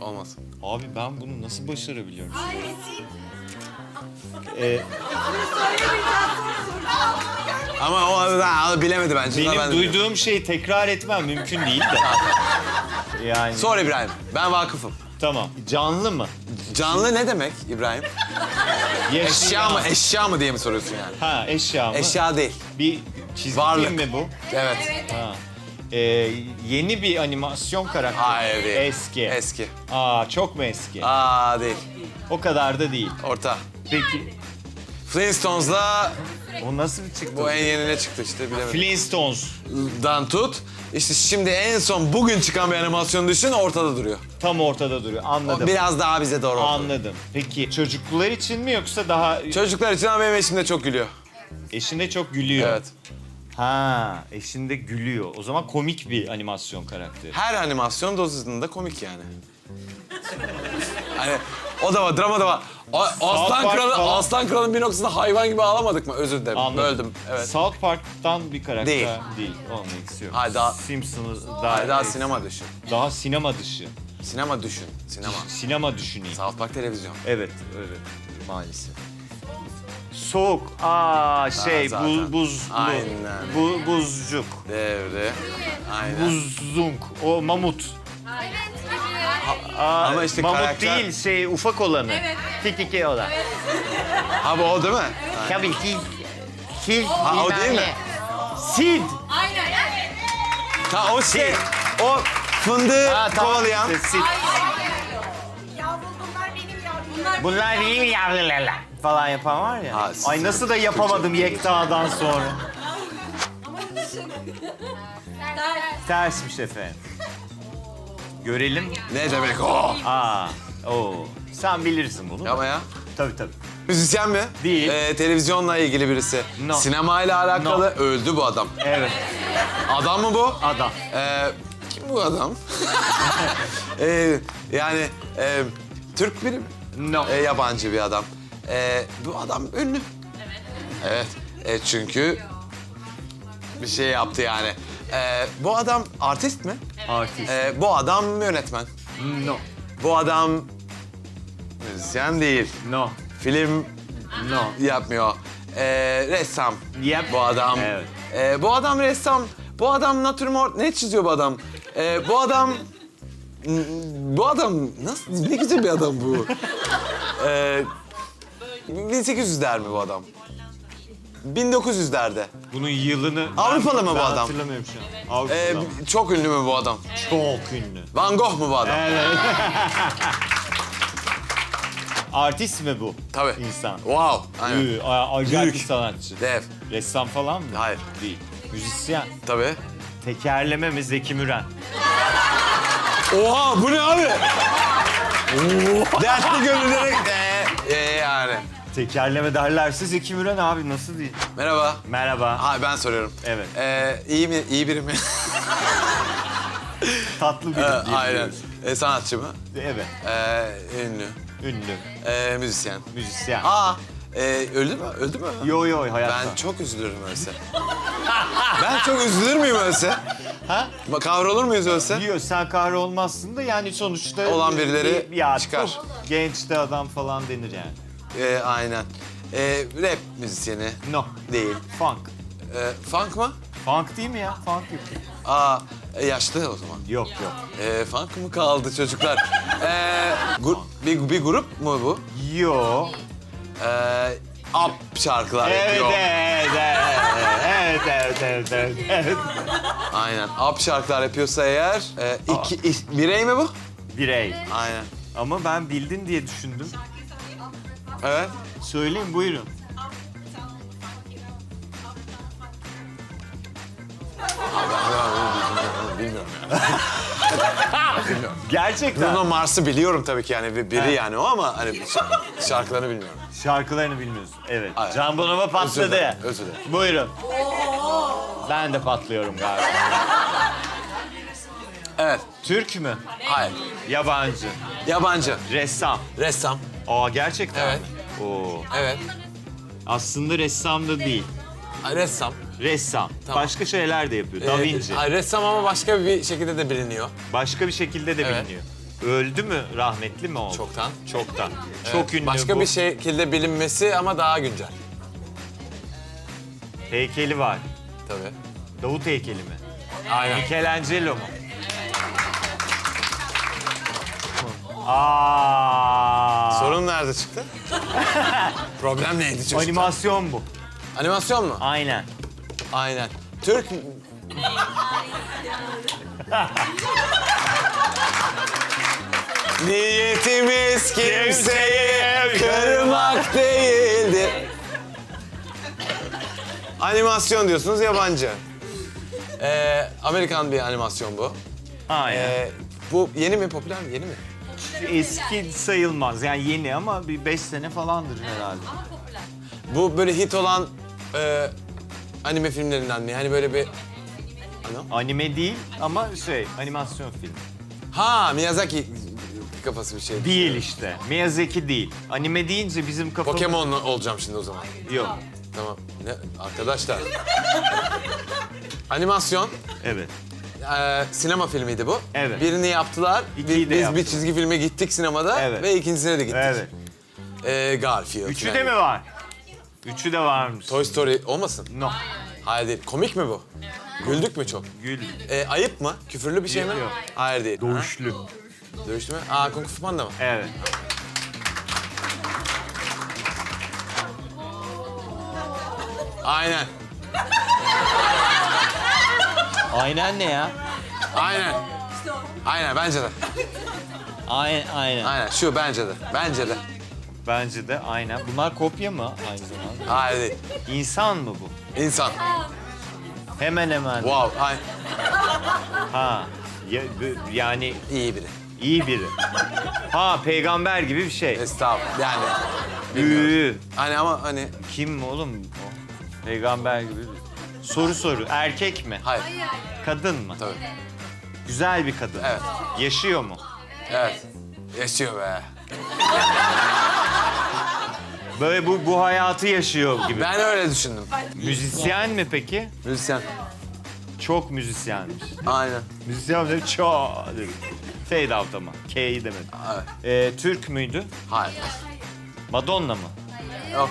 Olmaz. Abi ben bunu nasıl başarabiliyorum? Ee, Ama o ha, bilemedi bence. benim Ben de duyduğum şeyi tekrar etmem mümkün değil de. Yani Sor İbrahim. Ben vakıfım. tamam. Canlı mı? Canlı ne demek İbrahim? Yaşayan. Eşya mı? Eşya mı diye mi soruyorsun yani? Ha eşya mı? Eşya değil. Bir çizgi Varlık. film mi bu? Evet. Ha. Ee, yeni bir animasyon karakteri. Hayır değil. Eski. Eski. Aa çok mu eski? Aa değil. O kadar da değil. Orta. Peki Flintstones'la o nasıl bir çıktı? bu en yeni ne çıktı işte bilemedim. Flintstones. Dan tut. İşte şimdi en son bugün çıkan bir animasyon düşün ortada duruyor. Tam ortada duruyor. Anladım. Biraz daha bize doğru. ortada. Anladım. Peki çocuklar için mi yoksa daha Çocuklar için ama benim eşim de çok gülüyor. eşinde çok gülüyor? Evet. Ha, eşinde gülüyor. O zaman komik bir animasyon karakteri. Her animasyon dozunda komik yani. hani o da var, drama da var. A- Aslan Park Kralı, falan. Aslan Kralı'nın bir noktasında hayvan gibi ağlamadık mı? Özür dilerim, Anladım. böldüm. Evet. South Park'tan bir karakter Değil. değil. Olmak istiyorum. Hayır, daha- Simpsons daha, Hayır, daha sinema düşün. Daha sinema dışı. Sinema düşün, sinema. Sinema düşüneyim. South Park televizyon. Evet, evet. Maalesef. Soğuk. Aa şey zaten. bu, buzlu. Aynen. Bu buzcuk. Devre. Aynen. Buzzunk. O mamut. Aa, Ama işte mamut karakter- değil şey ufak olanı. Evet. Kikiki olan. Ha bu o değil mi? Tabii ki. Sil. Ha, o değil mi? Sid. Ha o şey, o fındığı tamam kovalayan. Sid. Bunlar benim yavrularla falan yapan var ya. Ha, Ay nasıl da yapamadım Yekta'dan sonra. Tersmiş efendim. Görelim. Ne demek o? Aa, o. Sen bilirsin bunu. Ama ya. Tabii tabii. Müzisyen mi? Değil. Ee, televizyonla ilgili birisi. No. Sinemayla alakalı öldü bu adam. Evet, Adam mı bu? adam. Ee, kim bu adam? Ee, yani e, Türk biri mi? No. Ee, yabancı bir adam. Ee, bu adam ünlü. Evet. Evet. E, çünkü bir şey yaptı yani. Ee, bu adam artist mi? Artist. Ee, bu adam yönetmen. No. Bu adam müzisyen değil. No. Film No. yapmıyor. Ee, ressam. Yep. Bu adam. Evet. Ee, bu adam ressam. Bu adam natürmort ne çiziyor bu adam? Ee, bu adam bu adam nasıl ne güzel bir adam bu. ee, 1800'ler mi bu adam? 1900'lerde. Bunun yılını... Avrupalı mı bu ben adam? hatırlamıyorum şu an. Avrupalı Ee, çok ünlü mü bu adam? Çok ünlü. Van Gogh mu bu adam? Evet. Artist mi bu? Tabii. İnsan. Wow. Aynen. Ü, a- acayip bir Büyük. sanatçı. Dev. Ressam falan mı? Hayır. Değil. Müzisyen. Tabii. Tekerleme mi Zeki Müren? Oha bu ne abi? Dertli gönüllere... Ee, ee, yani. Tekerleme derlerse Zeki Müren abi nasıl değil? Merhaba. Merhaba. Ha ben soruyorum. Evet. Ee, iyi mi? İyi biri mi? Tatlı bir Ee. Aynen. Ee, sanatçı mı? Evet. Ee, ünlü. Ünlü. Ee, müzisyen. Müzisyen. Aa, e, öldü mü? Öldü mü? Yo yo hayatta. Ben çok üzülürüm ölse. ben çok üzülür müyüm ölse? Ha? Bak, Kavrulur muyuz ölse? Yo sen kahrolmazsın da yani sonuçta... Olan birileri bir- ya, çıkar. çok Genç de adam falan denir yani. Ee, aynen. Ee, rap müzisyeni. No. Değil. Funk. Ee, funk mı? Funk değil mi ya? Funk yapıyor. Aa, e, yaşlı o zaman. Yok yok. Ee, funk mı kaldı çocuklar? Ee, gur- bir, bir grup mu bu? Yo. Ee, up şarkılar Evet, yapıyor. evet, evet, evet, evet. Aynen. Up şarkılar yapıyorsa eğer e, iki, is- birey mi bu? Birey. Aynen. Ama ben bildin diye düşündüm. Evet. Söyleyin buyurun. Bilmiyorum ya. Bilmiyorum. Gerçekten. Bruno Mars'ı biliyorum tabii ki yani bir- biri yani o ama hani şarkılarını bilmiyorum. Şarkılarını bilmiyorsun. Evet. Can Bonomo Özür patladı. dilerim, özür dilerim. Buyurun. Ben de patlıyorum galiba. Evet. Türk mü? Hayır. Yabancı. Yabancı. Ressam. Ressam. Aa gerçekten Evet. mi? Oo. Evet. Aslında ressam da değil. Ay, Ressam. Ressam. Tamam. Başka şeyler de yapıyor. Da Ee, Vinci. ay, ressam ama başka bir şekilde de biliniyor. Başka bir şekilde de Evet. biliniyor. Öldü mü? Rahmetli mi oldu? Çoktan. Çoktan. Çok ünlü Başka bu. bir şekilde bilinmesi ama daha güncel. Heykeli var. Tabii. Davut heykeli mi? Aynen. Michelangelo mu? Aa. Sorun nerede çıktı? Problem neydi çocuklar? Animasyon bu. Animasyon mu? Aynen. Aynen. Türk... Niyetimiz kimseyi kırmak değildir. Animasyon diyorsunuz yabancı. Ee, Amerikan bir animasyon bu. Aynen. Ee, bu yeni mi popüler mi? Yeni mi? Eski sayılmaz. Yani yeni ama bir beş sene falandır herhalde. Bu böyle hit olan e, anime filmlerinden mi? Hani böyle bir... Ano? Anime değil ama şey animasyon film. Ha Miyazaki kafası bir şey. Değil işte. Miyazaki değil. Anime deyince bizim kafamız... Pokemon olacağım şimdi o zaman. Yok. Tamam. Ne? Arkadaşlar. Animasyon. Evet. e, sinema filmiydi bu. Evet. Birini yaptılar. İkiyi de Biz bir yaptılar. çizgi filme gittik sinemada Evet. ve ikincisine de gittik. Evet. E, Garfield. Üçü de mi var? Üçü de varmış. Toy Story olmasın? No. Hayır değil. Komik mi bu? Güldük mü çok? Gül. E, ayıp mı? Küfürlü bir şey mi? Yok. Hayır değil. Doğuşlu. Ha? Dövüşlü mü? Aa Kung Fu Panda mı? Evet. Aynen. Aynen ne ya? Aynen. Aynen bence de. Aynen. Aynen. Aynen şu bence de. Bence de. Bence de aynen. Bunlar kopya mı aynı zamanda? Hayır değil. İnsan mı bu? İnsan. Hemen hemen. Wow. Ay, Ha. Ya- bu- yani iyi biri. iyi biri. Ha peygamber gibi bir şey. Estağfurullah. Yani. bilmiyorum. Hani ama hani Kim oğlum o? Peygamber gibi. bir- Soru soru. Erkek mi? hayır. Kadın mı? Tabii. Güzel bir kadın. Evet. Yaşıyor mu? Evet. Yaşıyor be. Böyle bu bu hayatı yaşıyor gibi. Ben öyle düşündüm. Müzisyen mi peki? Müzisyen. Çok müzisyenmiş. Aynen. Müzisyen dedi çok dedi. Fade out ama. K'yi demedi. Evet. Ee, Türk müydü? Hayır. Madonna mı? Yok.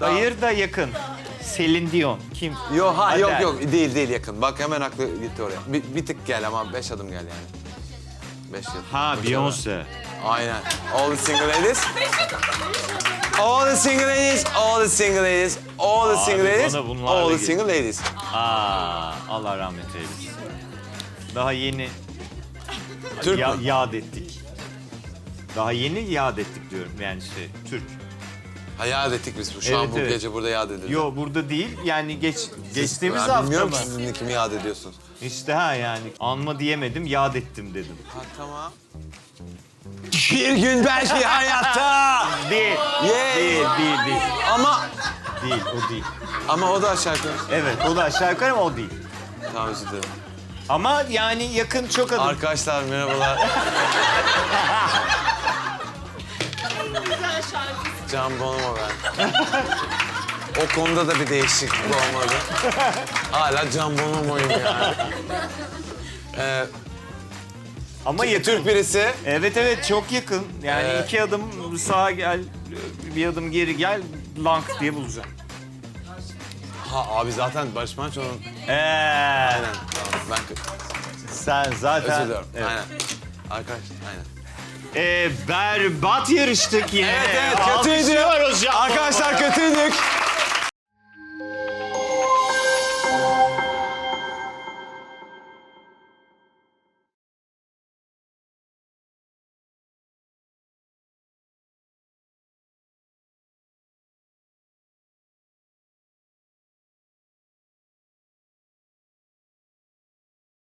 Hayır da yakın. Celine Dion. Kim? Yok ha yok Adele. yok değil değil yakın. Bak hemen aklı gitti oraya. Bir, bir tık gel ama beş adım gel yani. Beş yıl. Ha Beş Beyoncé. adım. Aynen. All the single ladies. All the single ladies, all the single ladies, all the Abi single ladies, bana bunlarla all the gel. single ladies. Aa, Allah rahmet eylesin. Daha yeni Türk ya, mü? yad ettik. Daha yeni yad ettik diyorum yani şey Türk. Ha yad ettik biz. Şu an Evet, bu evet. gece burada yad edildi. Yo burada değil yani geç geçtiğimiz Ben hafta bilmiyorum mı? ki sizin kimi yad ediyorsunuz. İşte ha yani anma diyemedim yad ettim dedim. Ha tamam. Bir gün belki hayatta. Değil. Yeah. Değil, değil, değil. Ama Değil, o değil. ama o da aşağı yukarı. Evet, o da aşağı yukarı ama o değil. Tamam özür dilerim. Ama yani yakın çok adım. Arkadaşlar merhabalar. Can Bonomo ben. O konuda da bir değişiklik olmadı. Hala Can Bonomo'yum yani. Ee, ama yakın. Türk birisi. Evet evet çok yakın. Yani Ee, iki adım sağa gel, bir adım geri gel, lank diye bulacağım. Ha abi zaten Barış Manço'nun... Ee, Aynen. Tamam, ben sen zaten... özür diliyorum. Evet. Aynen. Arkadaş, aynen. Ee, berbat yarıştık yine. Evet evet kötüydü. Alkışlıyoruz Arkadaşlar kötüydük.